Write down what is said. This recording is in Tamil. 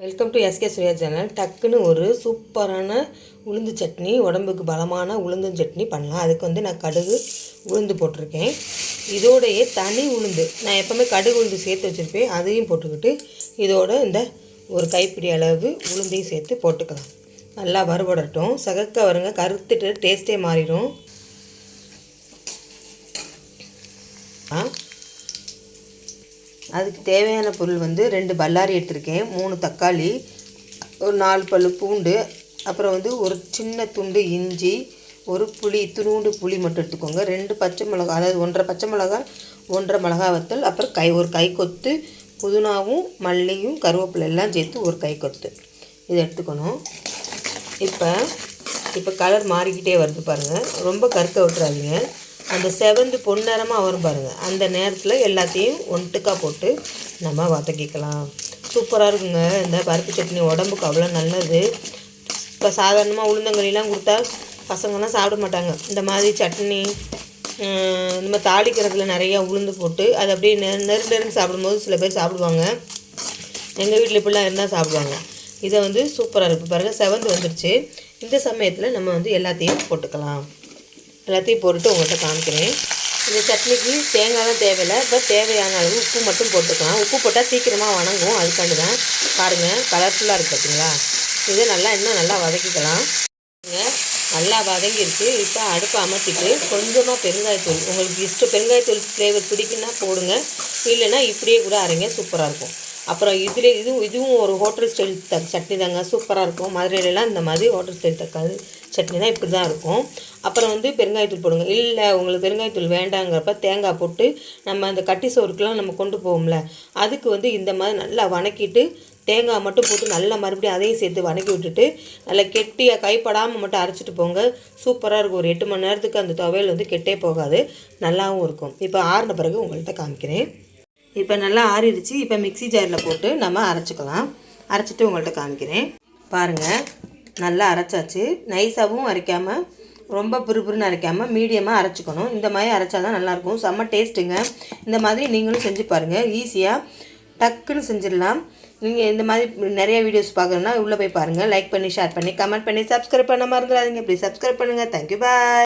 Welcome to SK Surya channel டக்குன்னு ஒரு சூப்பரான உளுந்து சட்னி உடம்புக்கு பலமான உளுந்து சட்னி பண்ணலாம். அதுக்கு வந்து நான் கடுகு உளுந்து போட்டிருக்கேன். இதோடையே தனி உளுந்து. நான் எப்போவுமே கடுகு உளுந்து சேர்த்து வச்சுருப்பேன். அதையும் போட்டுக்கிட்டு இதோட இந்த ஒரு கைப்பிடி அளவு உளுந்தையும் சேர்த்து போட்டுக்கலாம். நல்லா வறுபடட்டும் சகக்க வருங்க. கருத்துட்டு டேஸ்ட்டே மாறிடும். ஆ? அதுக்கு தேவையான பொருள் வந்து ரெண்டு பல்லாரி எடுத்திருக்கேன் மூணு தக்காளி ஒரு நாலு பல் பூண்டு அப்புறம் வந்து ஒரு சின்ன துண்டு இஞ்சி ஒரு புளி துணூண்டு புளி மட்டும் எடுத்துக்கோங்க. ரெண்டு பச்சை மிளகா அதாவது ஒன்றரை பச்சை மிளகா ஒன்றரை மிளகா வத்தல் அப்புறம் கை ஒரு கை கொத்து புதினாவும் மல்லியும் கருவேப்பிலை எல்லாம் சேர்த்து ஒரு கை கொத்து இதை எடுத்துக்கணும். இப்போ இப்போ கலர் மாறிக்கிட்டே வருது பாருங்கள் ரொம்ப கருக்க விட்டுறாதீங்க. அந்த செவந்து பொன்னிறமாக வரும் பாருங்கள் அந்த நேரத்தில் எல்லாத்தையும் ஒட்டுக்கா போட்டு நம்ம வதக்கிக்கலாம். சூப்பராக இருக்குங்க. இந்த பருப்பு சட்னி உடம்புக்கு அவ்வளோ நல்லது. இப்போ சாதாரணமாக உளுந்தங்களிலாம் கொடுத்தா பசங்கள்லாம் சாப்பிட மாட்டாங்க. இந்த மாதிரி சட்னி நம்ம தாளிக்கிறதுல நிறையா உளுந்து போட்டு அது அப்படியே நெரு நெரு நெருன்னு சாப்பிடும்போது சில பேர் சாப்பிடுவாங்க. எங்கள் வீட்டில் இப்படிலாம் இருந்தால் சாப்பிடுவாங்க. இதை வந்து சூப்பராக இருக்குது பாருங்கள் செவந்து வந்துடுச்சு இந்த சமயத்தில் நம்ம வந்து எல்லாத்தையும் போட்டுக்கலாம். எல்லாத்தையும் போட்டுட்டு உங்கள்கிட்ட காமிக்கிறேன். இந்த சட்னிக்கு தேங்காய்லாம் தேவையில்லை. இப்போ தேவையான அளவு உப்பு மட்டும் போட்டுக்கலாம். உப்பு போட்டால் சீக்கிரமாக வணங்கும். அதுக்காண்டி தான் பாருங்கள் கலர்ஃபுல்லாக இருக்குது பார்த்தீங்களா இதை நல்லா இன்னும் நல்லா வதக்கிக்கலாம். நல்லா வதங்கிருச்சு. இப்போ அடுப்பை அமர்த்திட்டு கொஞ்சமாக பெருங்காயத்தூள் உங்களுக்கு இஷ்டம் பெருங்காயத்தூள் ஃப்ளேவர் பிடிக்குன்னா போடுங்க. இல்லைன்னா இப்படியே கூட அரைங்க. சூப்பராக இருக்கும். அப்புறம் இதில் இதுவும் இதுவும் ஒரு ஹோட்டல் ஸ்டைல் த சட்னி தாங்க. சூப்பராக இருக்கும். மதுரையிலலாம் இந்த மாதிரி ஹோட்டல் ஸ்டைல் தக்காது சட்னினா இப்படி தான் இருக்கும். அப்புறம் வந்து பெருங்காயத்தூள் போடுங்க. இல்லை உங்களுக்கு பெருங்காயத்தூள் வேண்டாங்கிறப்ப தேங்காய் போட்டு நம்ம அந்த கட்டி சோறுக்கெலாம் நம்ம கொண்டு போவோம்ல அதுக்கு வந்து இந்த மாதிரி நல்லா வணக்கிட்டு தேங்காய் மட்டும் போட்டு நல்லா மறுபடியும் அதையும் சேர்த்து வணக்கி விட்டுட்டு நல்லா கெட்டியாக கைப்படாமல் மட்டும் அரைச்சிட்டு போங்க. சூப்பராக இருக்கும். ஒரு எட்டு மணி நேரத்துக்கு அந்த துவையல் வந்து கெட்டே போகாது. நல்லாவும் இருக்கும். இப்போ ஆறின பிறகு உங்கள்கிட்ட காமிக்கிறேன். இப்போ நல்லா ஆறிடுச்சு. இப்போ மிக்ஸி ஜாரில் போட்டு நம்ம அரைச்சிக்கலாம். அரைச்சிட்டு உங்கள்கிட்ட காமிக்கிறேன். பாருங்கள் நல்லா அரைச்சாச்சு. நைஸாகவும் அரைக்காமல் ரொம்ப புறுபுறுன்னு அரைக்காமல் மீடியமாக அரைச்சிக்கணும். இந்த மாதிரி அரைச்சா தான் நல்லாயிருக்கும். செம்ம டேஸ்ட்டுங்க. இந்த மாதிரி நீங்களும் செஞ்சு பாருங்கள் ஈஸியாக டக்குன்னு செஞ்சிடலாம். நீங்கள் இந்த மாதிரி நிறைய வீடியோஸ் பார்க்கணுன்னா உள்ளே போய் பாருங்கள் லைக் பண்ணி ஷேர் பண்ணி கமெண்ட் பண்ணி சப்ஸ்கிரைப் பண்ண மறந்துடாதீங்க. ப்ளீஸ் சப்ஸ்கிரைப் பண்ணுங்கள் தேங்க்யூ பாய்